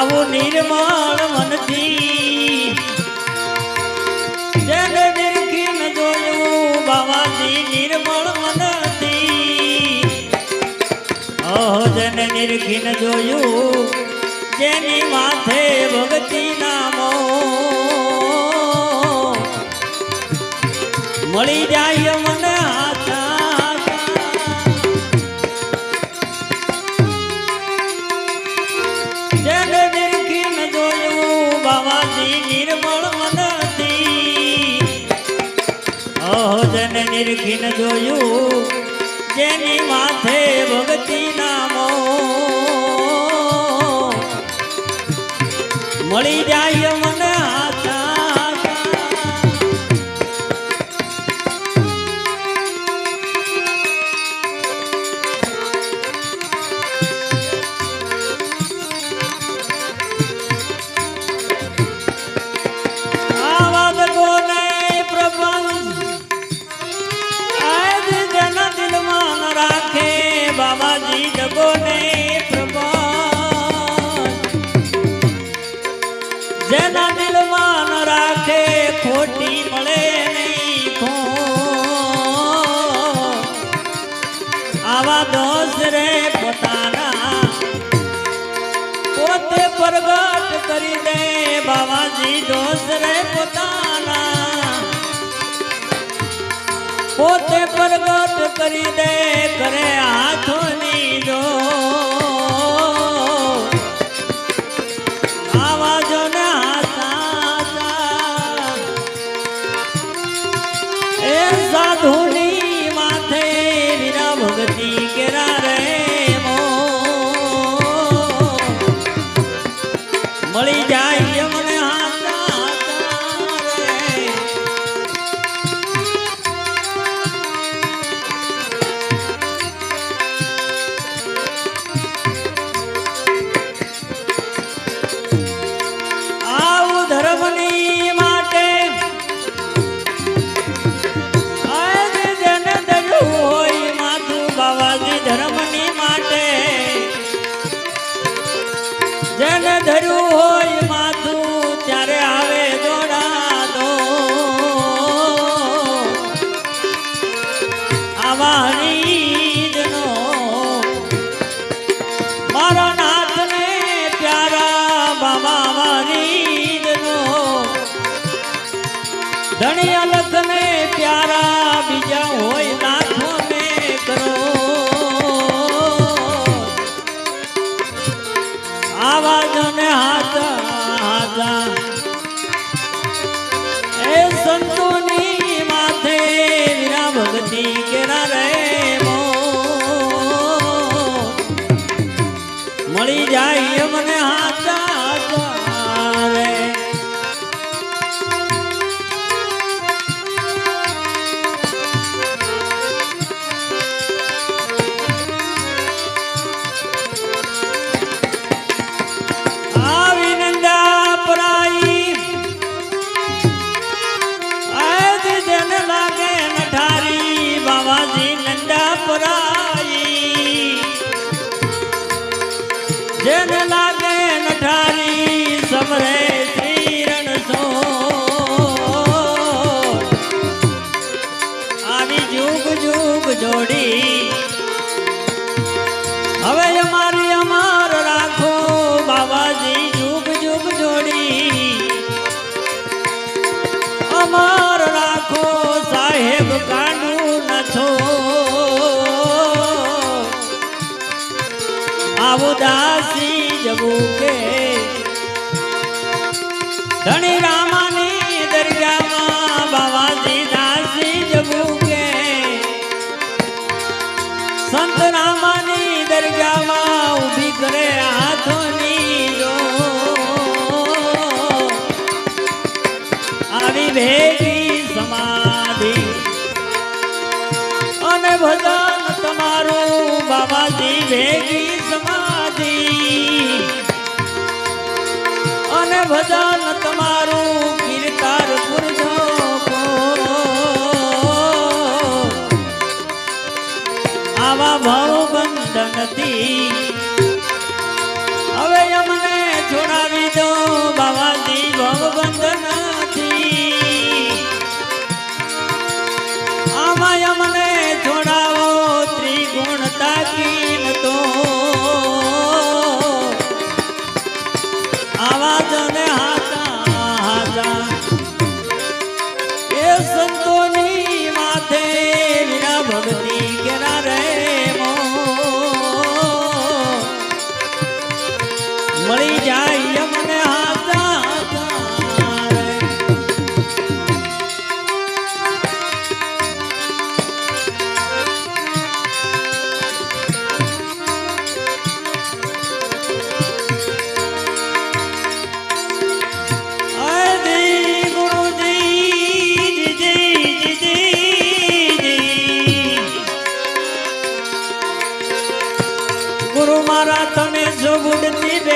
આવું નિર્માણ મનથી. જેને નિરખીને જોયું બાવાજી નિર્મળ મનથી. ઓહ જેને નિરખીને જોયું જેની માથે ભગતી નામો. મળી જાય નિરખીને જોયું જેની માથે ભગતી નામો. મળી જાય પોતે પ્રગટ કરી દે બાવાજી દોષ રે પોતાના. પોતે પ્રગટ કરી દે કરે હાથોની જો બાબા ધણિયા લખને પ્યારા બીજા હોય નાથો ને કરો આવાજને હાથ હાથા એ સંતોની દાસી જવું કે ધણી રામાની દરગાહમાં બાવાજી દાસી જવું કે સંત રામાની હાથોની જો. આવી ભેગી સમાધિ. અને ભજન તમારું બાબાજી ભેગી ભજન તમારું કીર્તાર પુરજો આવા ભાવ બંધનથી હવે અમને છોડાવી દો બાવાજી ભાવ બંધનથી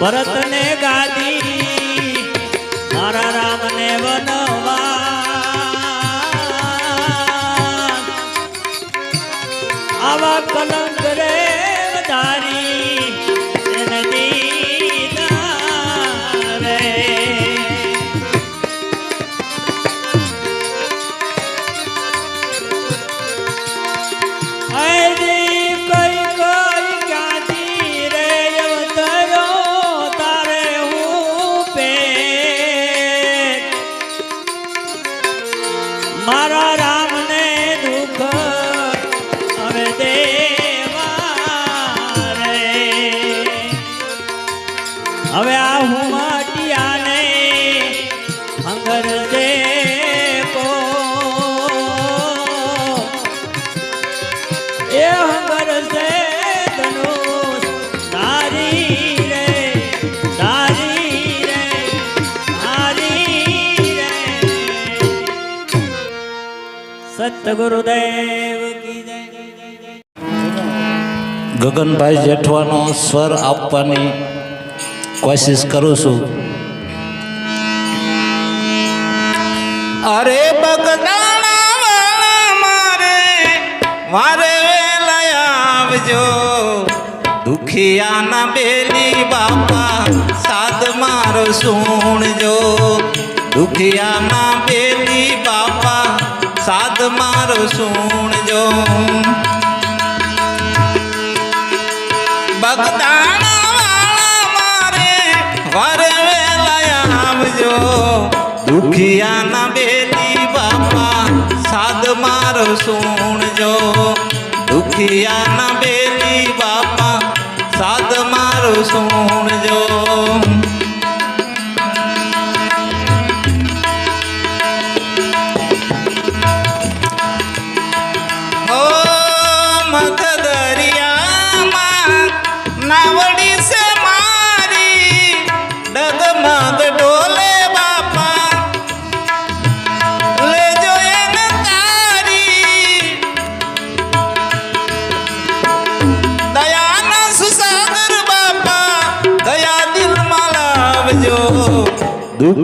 ભરતને ગાદી મારા રામને વનવા. આવા કલમ હવે આ હું માટિયાને અંગર દે એ અંગર દે સતગુરુદેવ ગગનભાઈ જેઠવાનો સ્વર આપવાની કોશિશ કરું છું. અરે બગદાણા મારે મારે વેલા આવજો દુખિયાના બેલી બાપા, સાદ મારો સુણજો. દુખિયાના બેલી બાપા, સાદ મારો સુણજો. સુણજો. દુખિયાના બેલી બાપા સાદ મારું સુણજો.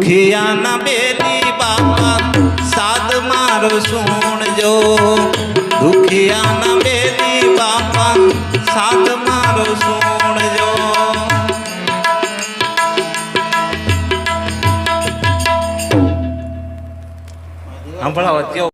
દુખિયાના બેલી બાપા સાદ મારો સુણજો. દુખિયાના બેલી બાપા સાદ મારો સુણજો. સાંભળાવો